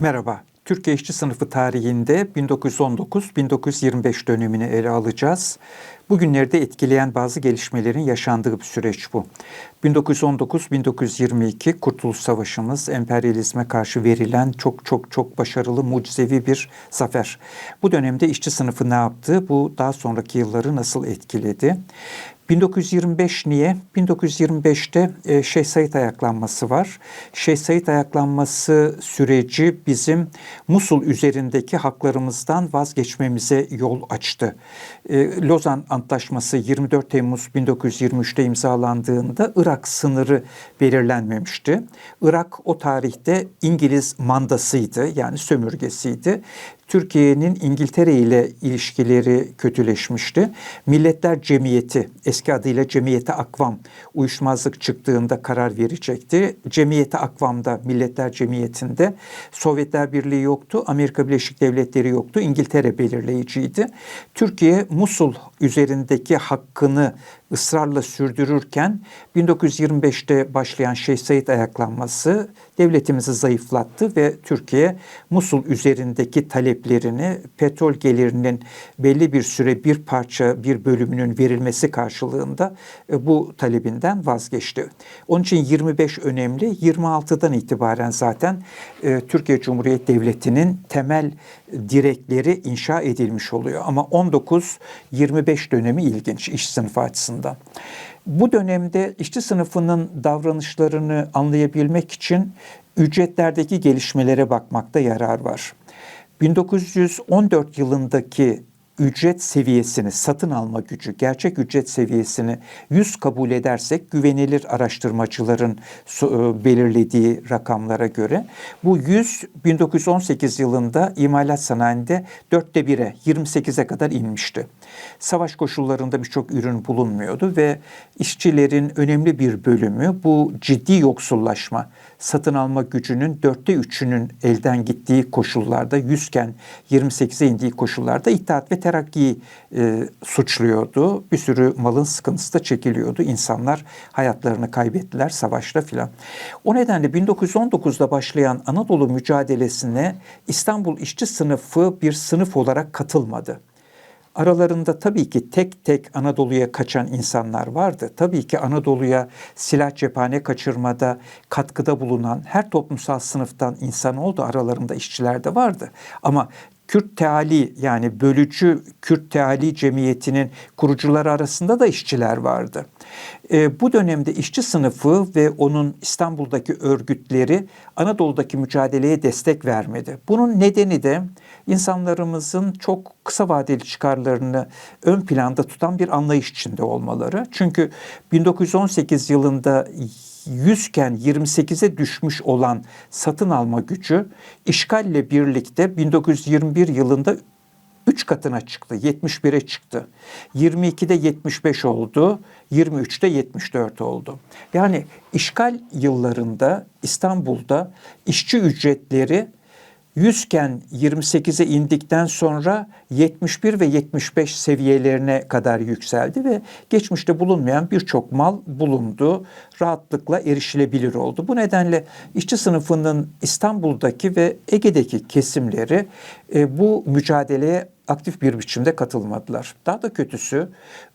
Merhaba. Türkiye İşçi Sınıfı tarihinde 1919-1925 dönemini ele alacağız. Bugünlerde etkileyen bazı gelişmelerin yaşandığı bir süreç bu. 1919-1922 Kurtuluş Savaşımız emperyalizme karşı verilen çok çok çok başarılı mucizevi bir zafer. Bu dönemde işçi sınıfı ne yaptı? Bu daha sonraki yılları nasıl etkiledi? 1925 niye? 1925'te e, Şeyh Said ayaklanması var. Şeyh Said ayaklanması süreci bizim Musul üzerindeki haklarımızdan vazgeçmemize yol açtı. E, Lozan Antlaşması 24 Temmuz 1923'te imzalandığında Irak sınırı belirlenmemişti. Irak o tarihte İngiliz mandasıydı yani sömürgesiydi. Türkiye'nin İngiltere ile ilişkileri kötüleşmişti. Milletler Cemiyeti, eski adıyla Cemiyeti Akvam uyuşmazlık çıktığında karar verecekti. Cemiyeti Akvam'da, Milletler Cemiyeti'nde Sovyetler Birliği yoktu, Amerika Birleşik Devletleri yoktu, İngiltere belirleyiciydi. Türkiye Musul üzerindeki hakkını ısrarla sürdürürken 1925'te başlayan Şeyh Said ayaklanması devletimizi zayıflattı ve Türkiye Musul üzerindeki taleplerini petrol gelirinin belli bir süre bir parça bir bölümünün verilmesi karşılığında e, bu talebinden vazgeçti. Onun için 25 önemli. 26'dan itibaren zaten e, Türkiye Cumhuriyeti Devleti'nin temel direkleri inşa edilmiş oluyor. Ama 19-25 dönemi ilginç iş sınıfı açısından. Bu dönemde işçi sınıfının davranışlarını anlayabilmek için ücretlerdeki gelişmelere bakmakta yarar var. 1914 yılındaki ücret seviyesini, satın alma gücü, gerçek ücret seviyesini 100 kabul edersek güvenilir araştırmacıların e, belirlediği rakamlara göre bu 100 1918 yılında imalat sanayinde dörtte bire 28'e kadar inmişti. Savaş koşullarında birçok ürün bulunmuyordu ve işçilerin önemli bir bölümü bu ciddi yoksullaşma, satın alma gücünün dörtte üçünün elden gittiği koşullarda 100 iken 28'e indiği koşullarda itaat ve terakkiyi e, suçluyordu. Bir sürü malın sıkıntısı da çekiliyordu. İnsanlar hayatlarını kaybettiler savaşta filan. O nedenle 1919'da başlayan Anadolu mücadelesine İstanbul işçi sınıfı bir sınıf olarak katılmadı. Aralarında tabii ki tek tek Anadolu'ya kaçan insanlar vardı. Tabii ki Anadolu'ya silah cephane kaçırmada katkıda bulunan her toplumsal sınıftan insan oldu. Aralarında işçiler de vardı. Ama Kürt Teali yani bölücü Kürt Teali Cemiyeti'nin kurucuları arasında da işçiler vardı. E, bu dönemde işçi sınıfı ve onun İstanbul'daki örgütleri Anadolu'daki mücadeleye destek vermedi. Bunun nedeni de insanlarımızın çok kısa vadeli çıkarlarını ön planda tutan bir anlayış içinde olmaları. Çünkü 1918 yılında 100 iken 28'e düşmüş olan satın alma gücü işgalle birlikte 1921 yılında 3 katına çıktı. 71'e çıktı. 22'de 75 oldu. 23'te 74 oldu. Yani işgal yıllarında İstanbul'da işçi ücretleri 100 iken 28'e indikten sonra 71 ve 75 seviyelerine kadar yükseldi ve geçmişte bulunmayan birçok mal bulundu. Rahatlıkla erişilebilir oldu. Bu nedenle işçi sınıfının İstanbul'daki ve Ege'deki kesimleri e, bu mücadeleye aktif bir biçimde katılmadılar. Daha da kötüsü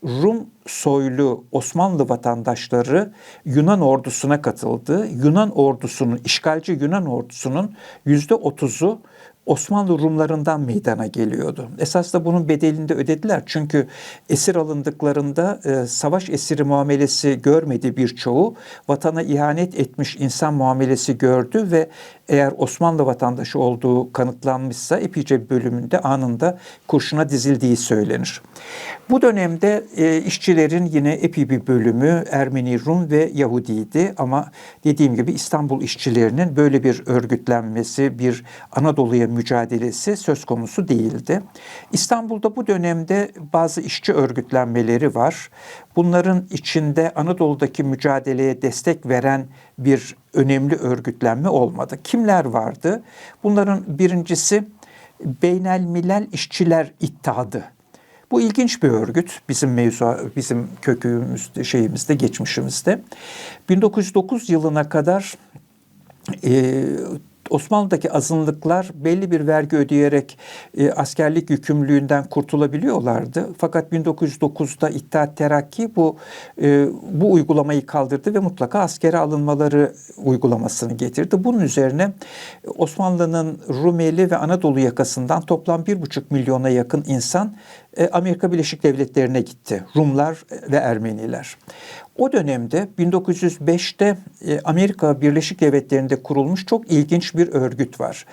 Rum soylu Osmanlı vatandaşları Yunan ordusuna katıldı. Yunan ordusunun, işgalci Yunan ordusunun yüzde otuzu Osmanlı Rumlarından meydana geliyordu. Esas da bunun bedelini de ödediler. Çünkü esir alındıklarında e, savaş esiri muamelesi görmedi birçoğu. Vatana ihanet etmiş insan muamelesi gördü ve eğer Osmanlı vatandaşı olduğu kanıtlanmışsa epeyce bölümünde anında kurşuna dizildiği söylenir. Bu dönemde e, işçilerin yine epey bir bölümü Ermeni, Rum ve Yahudiydi ama dediğim gibi İstanbul işçilerinin böyle bir örgütlenmesi, bir Anadolu'ya mücadelesi söz konusu değildi. İstanbul'da bu dönemde bazı işçi örgütlenmeleri var. Bunların içinde Anadolu'daki mücadeleye destek veren bir önemli örgütlenme olmadı. Kimler vardı? Bunların birincisi Beynel Milal İşçiler İttihadı. Bu ilginç bir örgüt bizim mevzu bizim kökümüzde şeyimizde geçmişimizde. 1909 yılına kadar e, Osmanlı'daki azınlıklar belli bir vergi ödeyerek e, askerlik yükümlülüğünden kurtulabiliyorlardı. Fakat 1909'da İttihat Terakki bu e, bu uygulamayı kaldırdı ve mutlaka askere alınmaları uygulamasını getirdi. Bunun üzerine Osmanlı'nın Rumeli ve Anadolu yakasından toplam 1,5 milyona yakın insan e, Amerika Birleşik Devletleri'ne gitti. Rumlar ve Ermeniler. O dönemde 1905'te e, Amerika Birleşik Devletleri'nde kurulmuş çok ilginç bir örgüt var.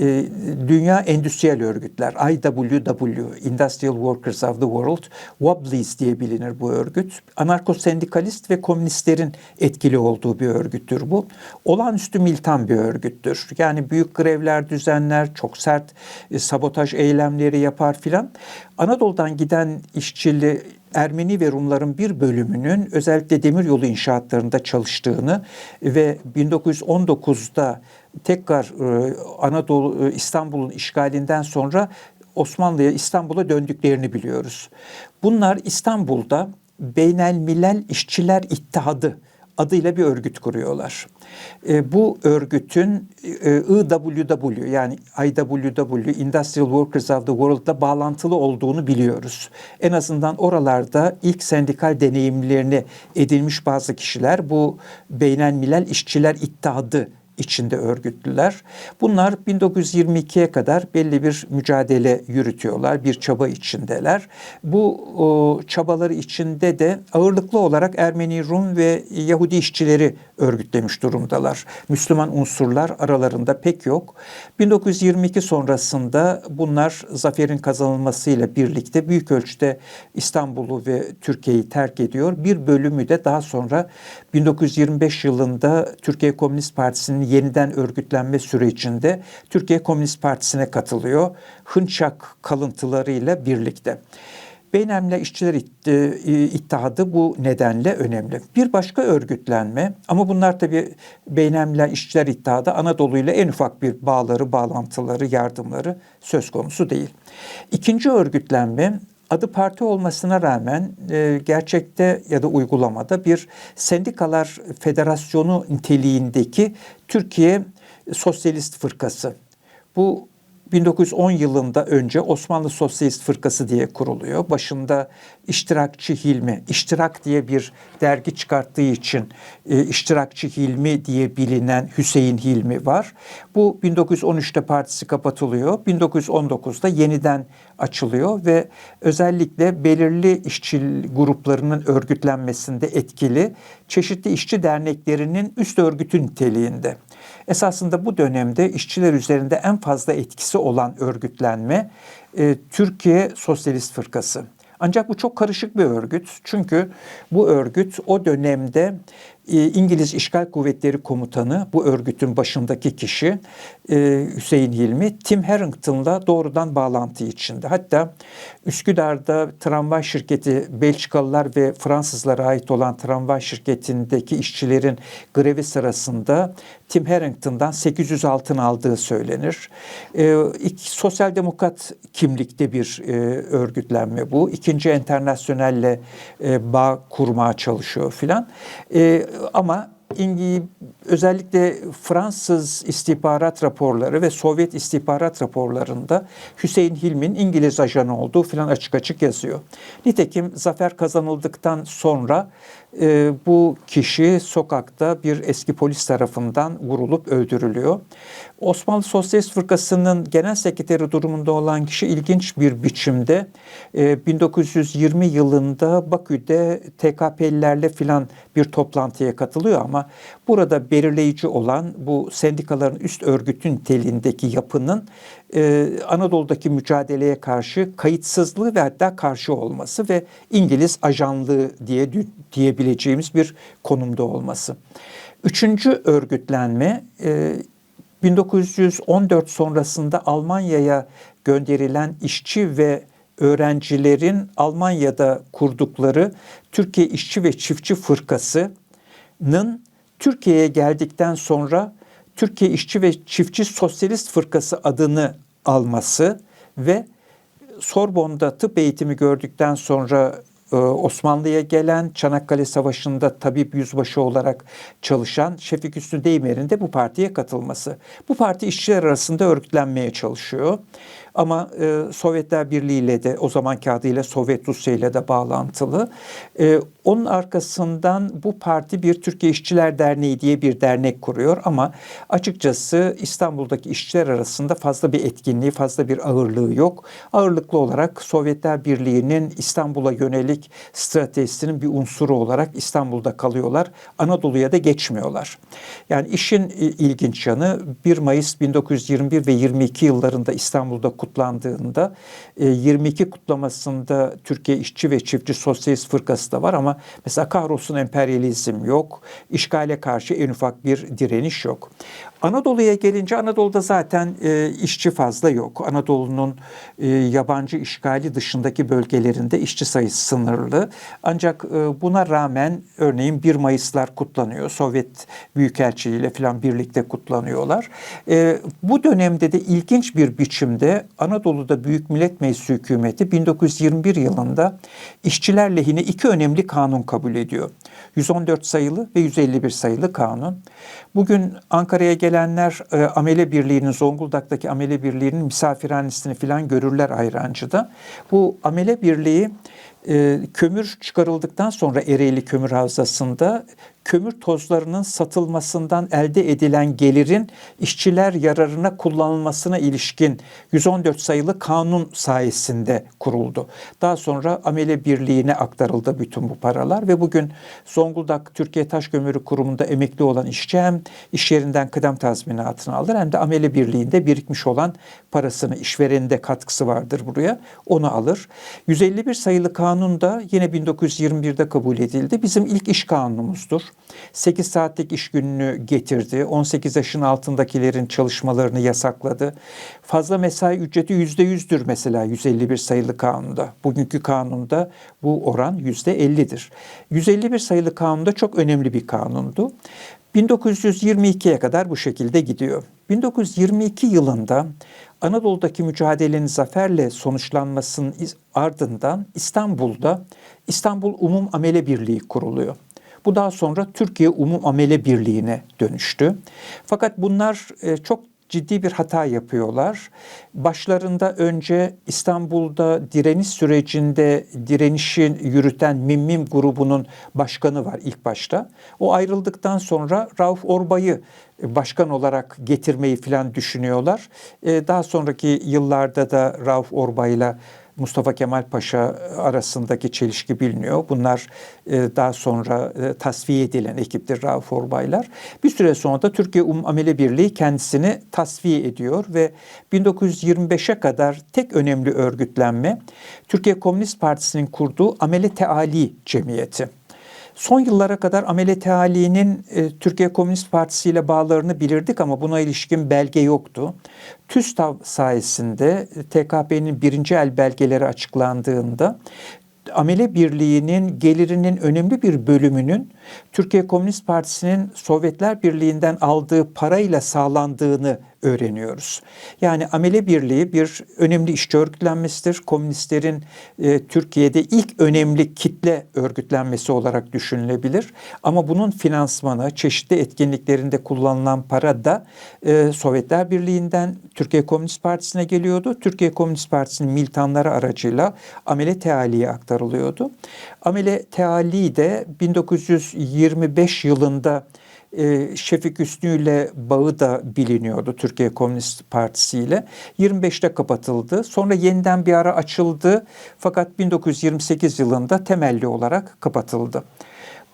E, Dünya Endüstriyel Örgütler, IWW, Industrial Workers of the World, Wobblies diye bilinir bu örgüt. Anarko-sendikalist ve komünistlerin etkili olduğu bir örgüttür bu. Olağanüstü militan bir örgüttür. Yani büyük grevler düzenler, çok sert sabotaj eylemleri yapar filan. Anadolu'dan giden işçili Ermeni ve Rumların bir bölümünün özellikle demiryolu inşaatlarında çalıştığını ve 1919'da tekrar e, Anadolu e, İstanbul'un işgalinden sonra Osmanlı'ya İstanbul'a döndüklerini biliyoruz. Bunlar İstanbul'da Beynel Milel İşçiler İttihadı adıyla bir örgüt kuruyorlar. E, bu örgütün e, IWW yani IWW Industrial Workers of the World'da bağlantılı olduğunu biliyoruz. En azından oralarda ilk sendikal deneyimlerini edinmiş bazı kişiler bu Beynel Milel İşçiler İttihadı içinde örgütlüler. Bunlar 1922'ye kadar belli bir mücadele yürütüyorlar, bir çaba içindeler. Bu çabaları içinde de ağırlıklı olarak Ermeni, Rum ve Yahudi işçileri örgütlemiş durumdalar. Müslüman unsurlar aralarında pek yok. 1922 sonrasında bunlar zaferin kazanılmasıyla birlikte büyük ölçüde İstanbul'u ve Türkiye'yi terk ediyor. Bir bölümü de daha sonra 1925 yılında Türkiye Komünist Partisi'nin yeniden örgütlenme sürecinde Türkiye Komünist Partisi'ne katılıyor. Hınçak kalıntılarıyla birlikte. Beynemle İşçiler İttihadı bu nedenle önemli. Bir başka örgütlenme ama bunlar tabii Beynemle İşçiler İttihadı Anadolu ile en ufak bir bağları, bağlantıları, yardımları söz konusu değil. İkinci örgütlenme adı parti olmasına rağmen e, gerçekte ya da uygulamada bir sendikalar federasyonu niteliğindeki Türkiye Sosyalist Fırkası. Bu 1910 yılında önce Osmanlı Sosyalist Fırkası diye kuruluyor. Başında İştirakçı Hilmi, İştirak diye bir dergi çıkarttığı için e, İştirakçı Hilmi diye bilinen Hüseyin Hilmi var. Bu 1913'te partisi kapatılıyor. 1919'da yeniden açılıyor ve özellikle belirli işçi gruplarının örgütlenmesinde etkili çeşitli işçi derneklerinin üst örgütü niteliğinde. Esasında bu dönemde işçiler üzerinde en fazla etkisi olan örgütlenme e, Türkiye Sosyalist Fırkası. Ancak bu çok karışık bir örgüt. Çünkü bu örgüt o dönemde İngiliz İşgal Kuvvetleri Komutanı, bu örgütün başındaki kişi e, Hüseyin Hilmi, Tim Harrington'la doğrudan bağlantı içinde. Hatta Üsküdar'da tramvay şirketi Belçikalılar ve Fransızlara ait olan tramvay şirketindeki işçilerin grevi sırasında Tim Harrington'dan 800 altın aldığı söylenir. E, sosyal demokrat kimlikte bir e, örgütlenme bu. İkinci Enternasyonel'le e, bağ kurmaya çalışıyor filan. E, ama özellikle Fransız istihbarat raporları ve Sovyet istihbarat raporlarında Hüseyin Hilmi'nin İngiliz ajanı olduğu filan açık açık yazıyor. Nitekim zafer kazanıldıktan sonra e, bu kişi sokakta bir eski polis tarafından vurulup öldürülüyor. Osmanlı Sosyalist Fırkası'nın genel sekreteri durumunda olan kişi ilginç bir biçimde e, 1920 yılında Bakü'de TKP'lilerle filan bir toplantıya katılıyor ama burada belirleyici olan bu sendikaların üst örgütün telindeki yapının e, Anadolu'daki mücadeleye karşı kayıtsızlığı ve hatta karşı olması ve İngiliz ajanlığı diye diyebileceğimiz bir konumda olması. Üçüncü örgütlenme e, 1914 sonrasında Almanya'ya gönderilen işçi ve öğrencilerin Almanya'da kurdukları Türkiye İşçi ve Çiftçi Fırkası'nın Türkiye'ye geldikten sonra Türkiye İşçi ve Çiftçi Sosyalist Fırkası adını alması ve Sorbon'da tıp eğitimi gördükten sonra e, Osmanlı'ya gelen, Çanakkale Savaşı'nda tabip yüzbaşı olarak çalışan Şefik Üstü Deymer'in de bu partiye katılması. Bu parti işçiler arasında örgütlenmeye çalışıyor. Ama e, Sovyetler Birliği ile de o zamanki adıyla Sovyet Rusya ile de bağlantılı. E, onun arkasından bu parti bir Türkiye İşçiler Derneği diye bir dernek kuruyor ama açıkçası İstanbul'daki işçiler arasında fazla bir etkinliği, fazla bir ağırlığı yok. Ağırlıklı olarak Sovyetler Birliği'nin İstanbul'a yönelik stratejisinin bir unsuru olarak İstanbul'da kalıyorlar. Anadolu'ya da geçmiyorlar. Yani işin e, ilginç yanı 1 Mayıs 1921 ve 22 yıllarında İstanbul'da kutlandığında 22 e, kutlamasında Türkiye İşçi ve Çiftçi Sosyalist Fırkası da var ama mesela kahrolsun emperyalizm yok. İşgale karşı en ufak bir direniş yok. Anadolu'ya gelince Anadolu'da zaten e, işçi fazla yok. Anadolu'nun e, yabancı işgali dışındaki bölgelerinde işçi sayısı sınırlı. Ancak e, buna rağmen örneğin 1 Mayıslar kutlanıyor. Sovyet Büyükelçiliği ile falan birlikte kutlanıyorlar. E, bu dönemde de ilginç bir biçimde Anadolu'da Büyük Millet Meclisi hükümeti 1921 yılında işçiler lehine iki önemli kanun kabul ediyor. 114 sayılı ve 151 sayılı kanun. Bugün Ankara'ya gelenler e, Amele Birliği'nin, Zonguldak'taki Amele Birliği'nin misafirhanesini falan görürler Ayrancı'da. Bu Amele Birliği e, kömür çıkarıldıktan sonra Ereğli Kömür Havzası'nda kömür tozlarının satılmasından elde edilen gelirin işçiler yararına kullanılmasına ilişkin 114 sayılı kanun sayesinde kuruldu. Daha sonra Amele Birliği'ne aktarıldı bütün bu paralar ve bugün Zonguldak Türkiye Taş Kömürü Kurumu'nda emekli olan işçi hem iş yerinden kıdem tazminatını alır hem de Amele Birliği'nde birikmiş olan parasını işvereninde katkısı vardır buraya onu alır. 151 sayılı kanun da yine 1921'de kabul edildi. Bizim ilk iş kanunumuzdur. 8 saatlik iş gününü getirdi. 18 yaşın altındakilerin çalışmalarını yasakladı. Fazla mesai ücreti %100'dür mesela 151 sayılı kanunda. Bugünkü kanunda bu oran %50'dir. 151 sayılı kanunda çok önemli bir kanundu. 1922'ye kadar bu şekilde gidiyor. 1922 yılında Anadolu'daki mücadelenin zaferle sonuçlanmasının ardından İstanbul'da İstanbul Umum Amele Birliği kuruluyor. Bu daha sonra Türkiye Umum Amele Birliği'ne dönüştü. Fakat bunlar e, çok ciddi bir hata yapıyorlar. Başlarında önce İstanbul'da direniş sürecinde direnişi yürüten Mimmim grubunun başkanı var ilk başta. O ayrıldıktan sonra Rauf Orbay'ı başkan olarak getirmeyi falan düşünüyorlar. E, daha sonraki yıllarda da Rauf Orbay'la Mustafa Kemal Paşa arasındaki çelişki biliniyor. Bunlar e, daha sonra e, tasfiye edilen ekiptir Rauf Orbaylar. Bir süre sonra da Türkiye Um Amele Birliği kendisini tasfiye ediyor ve 1925'e kadar tek önemli örgütlenme Türkiye Komünist Partisi'nin kurduğu Amele Teali Cemiyeti. Son yıllara kadar Amelet Ali'nin e, Türkiye Komünist Partisi ile bağlarını bilirdik ama buna ilişkin belge yoktu. TÜSTAV sayesinde e, TKP'nin birinci el belgeleri açıklandığında Amele Birliği'nin gelirinin önemli bir bölümünün Türkiye Komünist Partisi'nin Sovyetler Birliği'nden aldığı parayla sağlandığını öğreniyoruz. Yani Amele Birliği bir önemli işçi örgütlenmesidir. Komünistlerin e, Türkiye'de ilk önemli kitle örgütlenmesi olarak düşünülebilir. Ama bunun finansmanı, çeşitli etkinliklerinde kullanılan para da e, Sovyetler Birliği'nden Türkiye Komünist Partisi'ne geliyordu. Türkiye Komünist Partisi'nin militanları aracıyla Amele Teali'ye aktarılıyordu. Amele Teali de 1925 yılında e, Şefik Üstü ile bağı da biliniyordu Türkiye Komünist Partisi ile. 25'te kapatıldı. Sonra yeniden bir ara açıldı. Fakat 1928 yılında temelli olarak kapatıldı.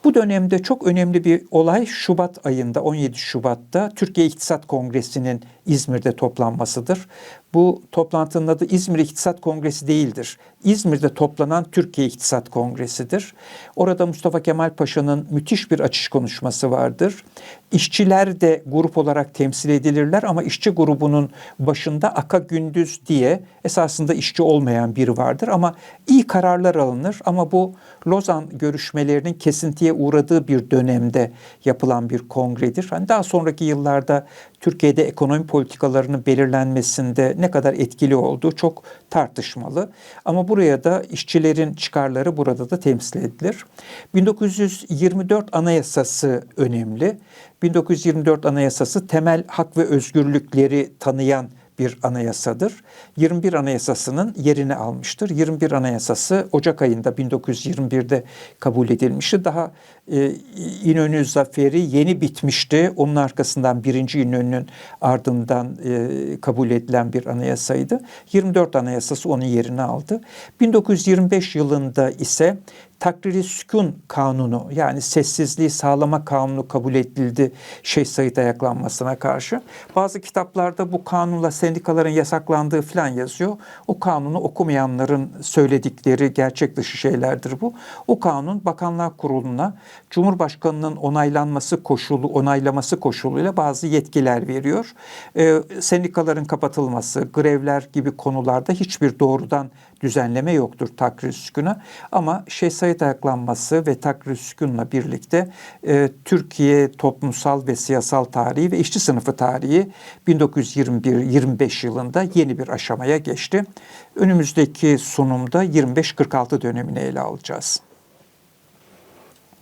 Bu dönemde çok önemli bir olay Şubat ayında 17 Şubat'ta Türkiye İktisat Kongresi'nin İzmir'de toplanmasıdır. Bu toplantının adı İzmir İktisat Kongresi değildir. İzmir'de toplanan Türkiye İktisat Kongresi'dir. Orada Mustafa Kemal Paşa'nın müthiş bir açış konuşması vardır. İşçiler de grup olarak temsil edilirler ama işçi grubunun başında Aka Gündüz diye esasında işçi olmayan biri vardır ama iyi kararlar alınır ama bu Lozan görüşmelerinin kesintiye uğradığı bir dönemde yapılan bir kongredir. Hani daha sonraki yıllarda Türkiye'de ekonomi politikalarının belirlenmesinde ne kadar etkili olduğu çok tartışmalı. Ama buraya da işçilerin çıkarları burada da temsil edilir. 1924 Anayasası önemli. 1924 Anayasası temel hak ve özgürlükleri tanıyan bir anayasadır. 21 Anayasası'nın yerini almıştır. 21 Anayasası Ocak ayında 1921'de kabul edilmişti. Daha e, İnönü Zaferi yeni bitmişti. Onun arkasından birinci İnönü'nün ardından e, kabul edilen bir anayasaydı. 24 Anayasası onun yerini aldı. 1925 yılında ise Takriri Sükun Kanunu yani sessizliği sağlama kanunu kabul edildi şey sayıt ayaklanmasına karşı. Bazı kitaplarda bu kanunla sendikaların yasaklandığı falan yazıyor. O kanunu okumayanların söyledikleri gerçek dışı şeylerdir bu. O kanun Bakanlar Kurulu'na Cumhurbaşkanı'nın onaylanması koşulu, onaylaması koşuluyla bazı yetkiler veriyor. Ee, sendikaların kapatılması, grevler gibi konularda hiçbir doğrudan düzenleme yoktur takrir sükuna. Ama sayıt ayaklanması ve takrir sükunla birlikte e, Türkiye toplumsal ve siyasal tarihi ve işçi sınıfı tarihi 1921-25 yılında yeni bir aşamaya geçti. Önümüzdeki sunumda 25-46 dönemini ele alacağız.